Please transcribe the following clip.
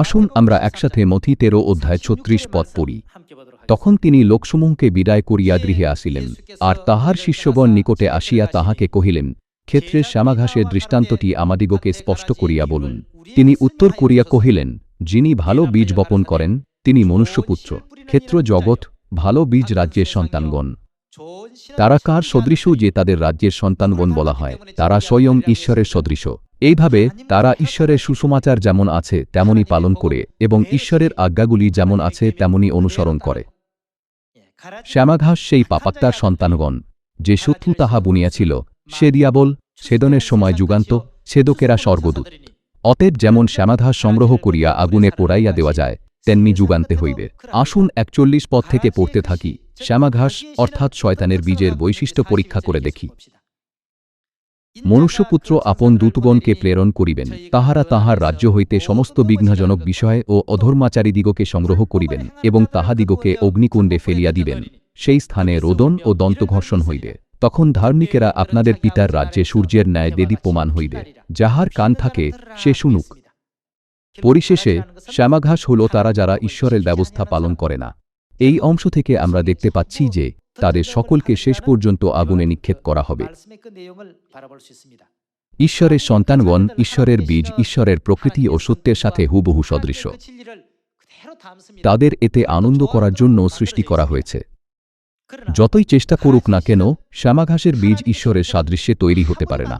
আসুন আমরা একসাথে মথি তেরো অধ্যায় ছত্রিশ পদ পড়ি। তখন তিনি লোকসমূহকে বিদায় করিয়া গৃহে আসিলেন, আর তাহার শিষ্যগণ নিকটে আসিয়া তাহাকে কহিলেন ক্ষেত্রের শ্যামাঘাসের দৃষ্টান্তটি আমাদিগকে স্পষ্ট করিয়া বলুন। তিনি উত্তর করিয়া কহিলেন, যিনি ভালো বীজ বপন করেন, তিনি মনুষ্যপুত্র। ক্ষেত্র জগৎ, ভালো বীজ রাজ্যের সন্তানগণ। তারা কার সদৃশ যে তাদের রাজ্যের সন্তানগণ বলা হয়, তারা স্বয়ং ঈশ্বরের সদৃশ। এইভাবে তারা ঈশ্বরের সুসমাচার যেমন আছে, তেমনই পালন করে এবং ঈশ্বরের আজ্ঞাগুলি যেমন আছে, তেমনই অনুসরণ করে। শ্যামাঘাস সেই পাপাত্তার সন্তানগণ, যে শত্রু তাহা বুনিয়াছিল, সে দিয়াবল, ছেদনের সময় যুগান্ত, ছেদকেরা স্বর্গদূত। অতএব যেমন শ্যামাঘাস সংগ্রহ করিয়া আগুনে পোড়াইয়া দেওয়া যায়, তেমনি যুগান্তে হইবে। আসুন একচল্লিশ পদ থেকে পড়তে থাকি। শ্যামাঘাস অর্থাৎ শয়তানের বীজের বৈশিষ্ট্য পরীক্ষা করে দেখি। মনুষ্যপুত্র আপন দূতগণকে প্রেরণ করিবেন, তাহারা তাহার রাজ্য হইতে সমস্ত বিঘ্নজনক বিষয় ও অধর্মাচারীদিগকে সংগ্রহ করিবেন এবং তাহাদিগকে অগ্নিকুণ্ডে ফেলিয়া দিবেন। সেই স্থানে রোদন ও দন্তঘর্ষণ হইবে। তখন ধার্মিকেরা আপনাদের পিতার রাজ্যে সূর্যের ন্যায় দেদীপ্যমান হইবে। যাহার কান থাকে, সে শুনুক। পরিশেষে, শ্যামাঘাস হল তারা যারা ঈশ্বরের ব্যবস্থা পালন করে না। এই অংশ থেকে আমরা দেখতে পাচ্ছি যে তাদের সকলকে শেষ পর্যন্ত আগুনে নিক্ষেপ করা হবে। ঈশ্বরের সন্তানগণ, ঈশ্বরের বীজ, ঈশ্বরের প্রকৃতি ও সত্যের সাথে হুবহু সদৃশ্য তাদের এতে আনন্দ করার জন্য সৃষ্টি করা হয়েছে। যতই চেষ্টা করুক না কেন, শ্যামাঘাসের বীজ ঈশ্বরের সাদৃশ্যে তৈরি হতে পারে না।